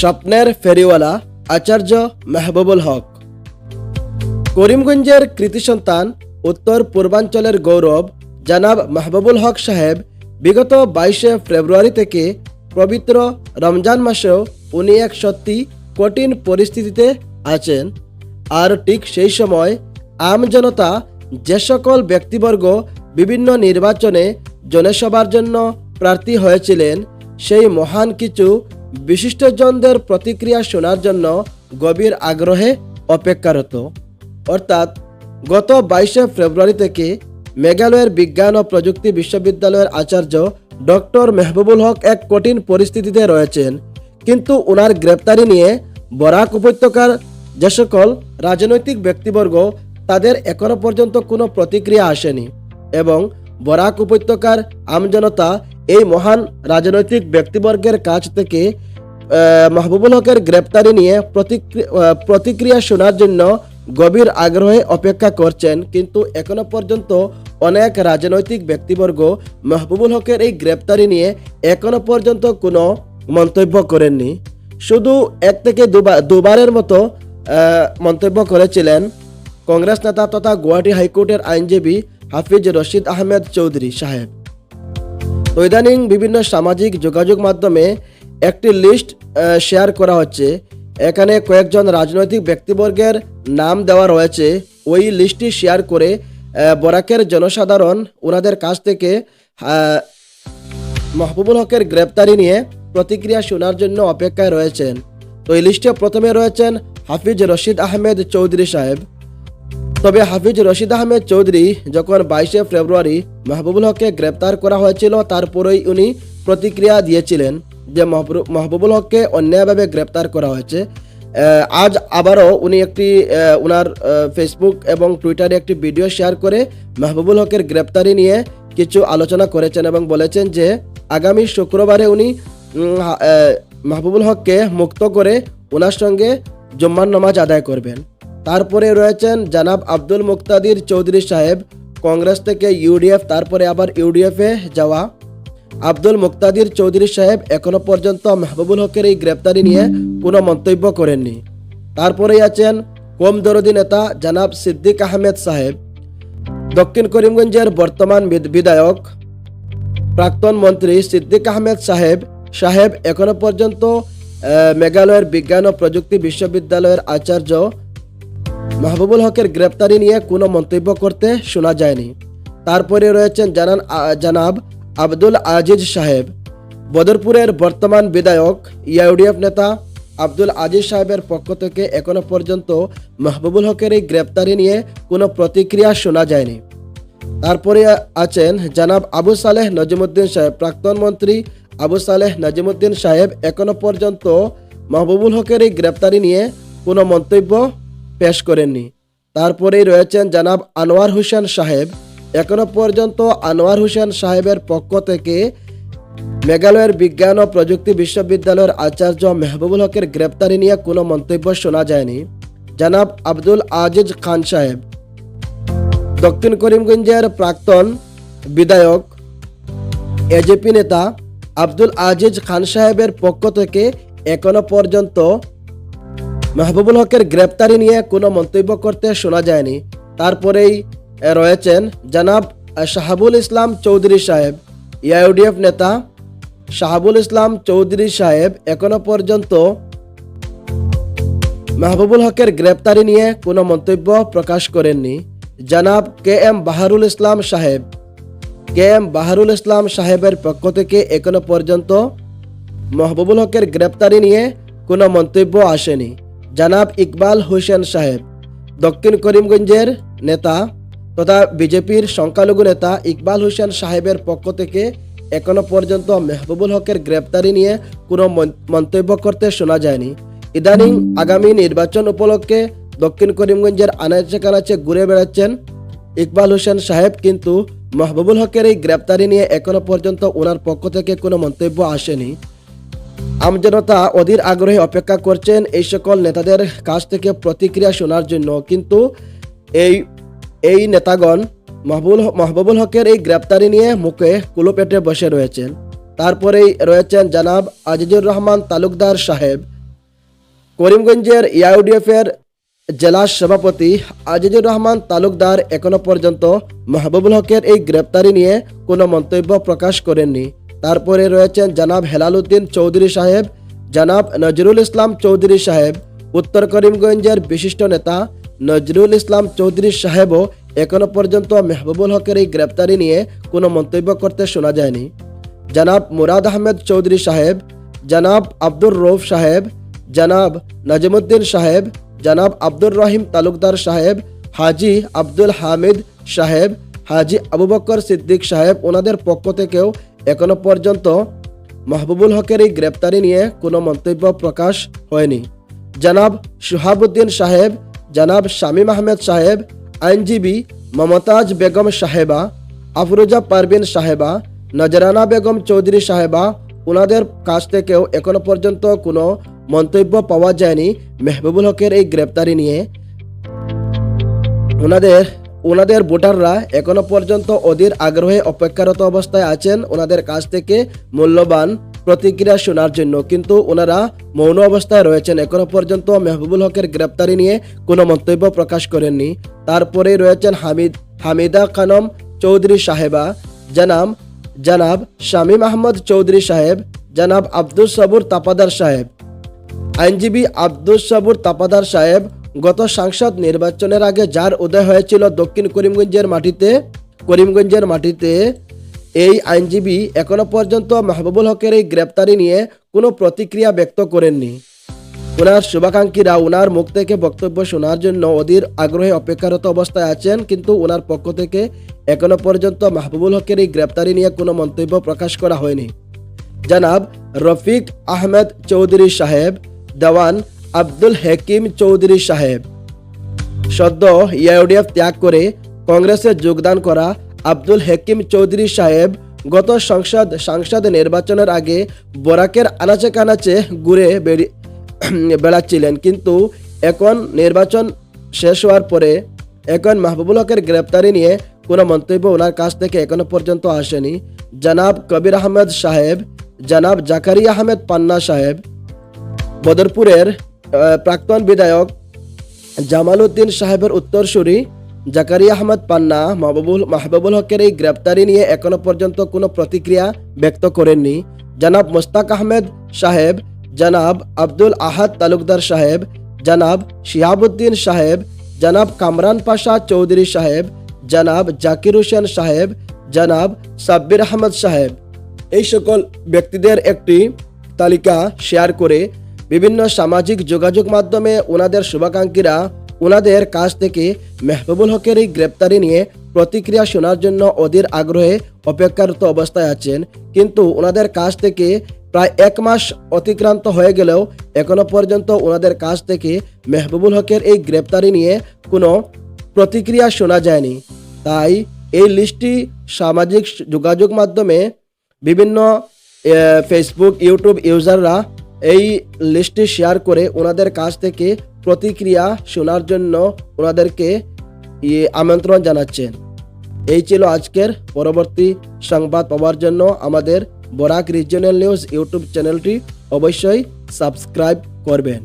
স্বপ্নের ফেরিওয়ালা আচার্য মেহবুবুল হক। করিমগঞ্জের কৃতি সন্তান, উত্তর পূর্বাঞ্চলের গৌরব জানাব মাহবুবুল হক সাহেব বিগত বাইশে ফেব্রুয়ারি থেকে পবিত্র রমজান মাসেও উনি এক সত্যি কঠিন পরিস্থিতিতে আছেন। আর ঠিক সেই সময় আম জনতা যে সকল ব্যক্তিবর্গ বিভিন্ন নির্বাচনে জনসভার জন্য প্রার্থী হয়েছিলেন, সেই মহান কিছু বিশিষ্টজনদের প্রতিক্রিয়া শোনার জন্য গভীর আগ্রহে অপেক্ষারত। অর্থাৎ, গত বাইশে ফেব্রুয়ারি থেকে মেঘালয়ের বিজ্ঞান ও প্রযুক্তি বিশ্ববিদ্যালয়ের আচার্য ডক্টর মেহবুবুল হক এক কঠিন পরিস্থিতিতে রয়েছেন। কিন্তু ওনার গ্রেপ্তারি নিয়ে বরাক উপত্যকার যে সকল রাজনৈতিক ব্যক্তিবর্গ, তাদের এখনও পর্যন্ত কোনো প্রতিক্রিয়া আসেনি এবং বরাক উপত্যকার আমজনতা এই মহান রাজনৈতিক ব্যক্তিবর্গের কাছ থেকে মাহবুবুল হকের গ্রেপ্তারি নিয়ে প্রতিক্রিয়া শোনার জন্য গভীর আগ্রহে অপেক্ষা করছেন। কিন্তু এখনও পর্যন্ত অনেক রাজনৈতিক ব্যক্তিবর্গ মাহবুবুল হকের এই গ্রেপ্তারি নিয়ে এখনও পর্যন্ত কোনো মন্তব্য করেননি। শুধু এক থেকে দুবার দুবারের মতো মন্তব্য করেছিলেন কংগ্রেস নেতা তথা গুয়াহাটি হাইকোর্টের আইনজীবী হাফিজ রশিদ আহমেদ চৌধুরী সাহেব। তো ইদানিং বিভিন্ন সামাজিক যোগাযোগ মাধ্যমে একটি লিস্ট শেয়ার করা হচ্ছে। এখানে কয়েকজন রাজনৈতিক ব্যক্তিবর্গের নাম দেওয়া রয়েছে। ওই লিস্টটি শেয়ার করে বরাকের জনসাধারণ ওনাদের কাছ থেকে মাহবুবুল হকের গ্রেপ্তারি নিয়ে প্রতিক্রিয়া শোনার জন্য অপেক্ষায় রয়েছেন। তো এই লিস্টে প্রথমে রয়েছেন হাফিজ রশিদ আহমেদ চৌধুরী সাহেব। তবে হাফিজ রশিদ আহমেদ চৌধুরী যখন বাইশে ফেব্রুয়ারি মাহবুবুল হককে গ্রেপ্তার করা হয়েছিল, তারপরেই উনি প্রতিক্রিয়া দিয়েছিলেন যে মাহবুবুল হককে অন্যায়ভাবে গ্রেপ্তার করা হয়েছে। আজ আবারও উনি একটি উনার ফেসবুক এবং টুইটারে একটি ভিডিও শেয়ার করে মাহবুবুল হকের গ্রেপ্তারি নিয়ে কিছু আলোচনা করেছেন এবং বলেছেন যে আগামী শুক্রবারে উনি মাহবুবুল হককে মুক্ত করে ওনার সঙ্গে জুম্মার নামাজ আদায় করবেন। তারপরে রয়েছেন জানাব আব্দুল মুক্তাদির চৌধুরী সাহেব, কংগ্রেস থেকে ইউডিএফ, তারপরে আবার ইউডিএফে যাওয়া। আব্দুল মুক্তাদির চৌধুরী সাহেব এখনও পর্যন্ত মাহবুবুল হকের এই গ্রেপ্তারি নিয়ে কোনো মন্তব্য করেননি। তারপরেই আছেন কম দরদি নেতা জানাব সিদ্দিক আহমেদ সাহেব। দক্ষিণ করিমগঞ্জের বর্তমান বিধায়ক, প্রাক্তন মন্ত্রী সিদ্দিক আহমেদ সাহেব সাহেব এখনও পর্যন্ত মেঘালয়ের বিজ্ঞান ও প্রযুক্তি বিশ্ববিদ্যালয়ের আচার্য মাহবুবুল হকের গ্রেপ্তারি নিয়ে কোনো মন্তব্য করতে শোনা যায়নি। তারপরে রয়েছেন জানান জানাব আব্দুল আজিজ সাহেব। বদরপুরের বর্তমান বিধায়ক, ইউডিএফ নেতা আব্দুল আজিজ সাহেবের পক্ষ থেকে এখনও পর্যন্ত মাহবুবুল হকের এই গ্রেপ্তারি নিয়ে কোনো প্রতিক্রিয়া শোনা যায়নি। তারপরে আছেন জানাব আবু সালেহ নজিমুদ্দিন সাহেব। প্রাক্তন মন্ত্রী আবু সালেহ নজিমুদ্দিন সাহেব এখনও পর্যন্ত মাহবুবুল হকের এই গ্রেপ্তারি নিয়ে কোনো মন্তব্য পেশ করেননি। তারপরেই রয়েছেন জানাব আনোয়ার হোসেন সাহেব। এখনও পর্যন্ত আনোয়ার হোসেন সাহেবের পক্ষ থেকে মেঘালয়ের বিজ্ঞান ও প্রযুক্তি বিশ্ববিদ্যালয়ের আচার্য মেহবুবুল হকের গ্রেপ্তারি নিয়ে কোনো মন্তব্য শোনা যায়নি। জানাব আব্দুল আজিজ খান সাহেব। দক্ষিণ করিমগঞ্জের প্রাক্তন বিধায়ক এজেপি নেতা আব্দুল আজিজ খান সাহেবের পক্ষ থেকে এখনও পর্যন্ত মাহবুবুল হকের গ্রেপ্তারি নিয়ে কোনো মন্তব্য করতে শোনা যায়নি। তারপরেই রয়েছেন জানাব শাহাবুল ইসলাম চৌধুরী সাহেব। ইউডিএফ নেতা শাহাবুল ইসলাম চৌধুরী সাহেব এখনও পর্যন্ত মাহবুবুল হকের গ্রেপ্তারি নিয়ে কোনো মন্তব্য প্রকাশ করেননি। জানাব কে এম বাহারুল ইসলাম সাহেব। কে এম বাহারুল ইসলাম সাহেবের পক্ষ থেকে এখনও পর্যন্ত মাহবুবুল হকের গ্রেপ্তারি নিয়ে কোনো মন্তব্য আসেনি। জানাব ইকবাল হোসেন সাহেব, দক্ষিণ করিমগঞ্জের নেতা তথা বিজেপির সংখ্যালঘু নেতা ইকবাল হোসেন সাহেবের পক্ষ থেকে এখনও পর্যন্ত মেহবুবুল হকের গ্রেপ্তারি নিয়ে কোনো মন- মন্তব্য করতে শোনা যায়নি। ইদানিং আগামী নির্বাচন উপলক্ষে দক্ষিণ করিমগঞ্জের আনাচে কানাচে ঘুরে বেড়াচ্ছেন ইকবাল হোসেন সাহেব, কিন্তু মাহবুবুল হকের এই গ্রেপ্তারি নিয়ে এখনও পর্যন্ত ওনার পক্ষ থেকে কোনো মন্তব্য আসেনি। আমজনতা অধীর আগ্রহে অপেক্ষা করছেন এই সকল নেতাদের কাছ থেকে প্রতিক্রিয়া শোনার জন্য। কিন্তু এই এই নেতাগণ মাহবুল, মাহবুবুল হকের এই গ্রেপ্তারি নিয়ে মুখে কুলো পেটে বসে রয়েছেন। তারপরেই রয়েছেন জানাব আজিজুর রহমান তালুকদার সাহেব। করিমগঞ্জের ইউডিএফের জেলা সভাপতি আজিজুর রহমান তালুকদার এখনও পর্যন্ত মাহবুবুল হকের এই গ্রেপ্তারি নিয়ে কোনো মন্তব্য প্রকাশ করেননি। তারপরে রয়েছেন জানাব হেলাল উদ্দিন চৌধুরী সাহেব, জানাব নজরুল ইসলাম চৌধুরী সাহেব, উত্তর করিমগঞ্জের বিশিষ্ট নেতা নজরুল ইসলাম চৌধুরী সাহেবও এখনও পর্যন্ত মেহবুবুল হকের এই গ্রেপ্তারি নিয়ে কোনো মন্তব্য করতে শোনা যায়নি। জনাব মুরাদ আহমেদ চৌধুরী সাহেব, জনাব আব্দুর রৌফ সাহেব, জনাব নাজিমুদ্দিন সাহেব, জনাব আব্দুর রহিম তালুকদার সাহেব, হাজি আব্দুল হামিদ সাহেব, হাজি আবু বকর সিদ্দিক সাহেব, ওনাদের পক্ষ থেকেও এখনও পর্যন্ত মাহবুবুল হকের এই গ্রেপ্তারি নিয়ে কোনো মন্তব্য প্রকাশ হয়নি। জনাব সুহাবুদ্দিন সাহেব, জনাব শামীম আহমেদ সাহেব, আইনজীবী মমতাজ বেগম সাহেবা, আফরুজা পারভিন সাহেবা, নজরানা বেগম চৌধুরী সাহেবা ওনাদের কাছ থেকেও এখনও পর্যন্ত কোনো মন্তব্য পাওয়া যায়নি মেহবুবুল হকের এই গ্রেপ্তারি নিয়ে। ওনাদের ওনাদের ভোটাররা এখনও পর্যন্ত অধীর আগ্রহে অপেক্ষারত অবস্থায় আছেন। ওনাদের কাছ থেকে মূল্যবান প্রতিক্রিয়া শোনার জন্য। কিন্তু ওনারা মৌন অবস্থায় রয়েছেন। এখনও পর্যন্ত মেহবুবুল হকের গ্রেপ্তারি নিয়ে কোনো মন্তব্য প্রকাশ করেননি। তারপরে রয়েছেন হামিদ হামিদা খানম চৌধুরী সাহেবা। জানাব জানাব শামীম আহমদ চৌধুরী সাহেব। জানাব আব্দুল সাবুর তাপাদার সাহেব। আইনজীবী আব্দুল সাবুর তাপাদার সাহেব। গত সাংসদ নির্বাচনের আগে যার উদয় হয়েছিল দক্ষিণ করিমগঞ্জের মাটিতে করিমগঞ্জের মাটিতে, এই আইনজীবী এখনও পর্যন্ত মাহবুবুল হকের এই গ্রেপ্তারি নিয়ে কোনো প্রতিক্রিয়া ব্যক্ত করেননি। ওনার শুভাকাঙ্ক্ষীরা ওনার মুখ থেকে বক্তব্য শোনার জন্য অধীর আগ্রহে অপেক্ষারত অবস্থায় আছেন, কিন্তু ওনার পক্ষ থেকে এখনও পর্যন্ত মাহবুবুল হকের এই গ্রেপ্তারি নিয়ে কোনো মন্তব্য প্রকাশ করা হয়নি। জানাব রফিক আহমেদ চৌধুরী সাহেব, দেওয়ান আব্দুল হাকিম চৌধুরী সাহেব। সদ্য ইউডিএফ ত্যাগ করে কংগ্রেসে যোগদান করা আব্দুল হাকিম চৌধুরী সাহেব গত সংসদ সংসদ নির্বাচনের আগে বরাকের আনাচে কানাচে ঘুরে বেড়ি, বেড়াচ্ছিলেন। কিন্তু এখন নির্বাচন শেষ হওয়ার পরে এখন মাহবুবুল হকের গ্রেপ্তারি নিয়ে কোনো মন্তব্য ওনার কাছ থেকে এখনও পর্যন্ত আসেনি। জনাব কবির আহমেদ সাহেব, জনাব জাকারিয়া আহমেদ পান্না সাহেব, বদরপুরের প্রাক্তন বিধায়ক জামাল উদ্দিন সাহেবের উত্তরসূরি জাকারিয়া আহমদ পান্না মাহবুবুল মাহবুবুল হকের এই গ্রেপ্তারি নিয়ে এখনও পর্যন্ত কোনো প্রতিক্রিয়া ব্যক্ত করেননি। জনাব মোস্তাক আহমেদ সাহেব, জনাব আব্দুল আহাদ তালুকদার সাহেব, জনাব শিহাবুদ্দিন সাহেব, জনাব কামরান পাশা চৌধুরী সাহেব, জনাব জাকির হোসেন সাহেব, জনাব সাব্বির আহমদ সাহেব। এই সকল ব্যক্তিদের একটি তালিকা শেয়ার করে বিভিন্ন সামাজিক যোগাযোগ মাধ্যমে ওনাদের শুভাকাঙ্ক্ষীরা ওনাদের কাছ থেকে মেহবুবুল হকের এই গ্রেপ্তারি নিয়ে প্রতিক্রিয়া শোনার জন্য অধীর আগ্রহে অপেক্ষারত অবস্থায় আছেন। কিন্তু ওনাদের কাছ থেকে প্রায় এক মাস অতিক্রান্ত হয়ে গেলেও এখনও পর্যন্ত ওনাদের কাছ থেকে মেহবুবুল হকের এই গ্রেপ্তারি নিয়ে কোনো প্রতিক্রিয়া শোনা যায়নি। তাই এই লিস্টটি সামাজিক যোগাযোগ মাধ্যমে বিভিন্ন ফেসবুক ইউটিউব ইউজাররা এই লিস্টটি শেয়ার করে ওনাদের কাছ থেকে প্রতিক্রিয়া শোনার জন্য ওনাদেরকে আমন্ত্রণ জানাচ্ছেন এই ছিল আজকের পরবর্তী সংবাদ পাওয়ার জন্য আমাদের বরাক রিজিওনাল নিউজ ইউটিউব চ্যানেলটি অবশ্যই সাবস্ক্রাইব করবেন।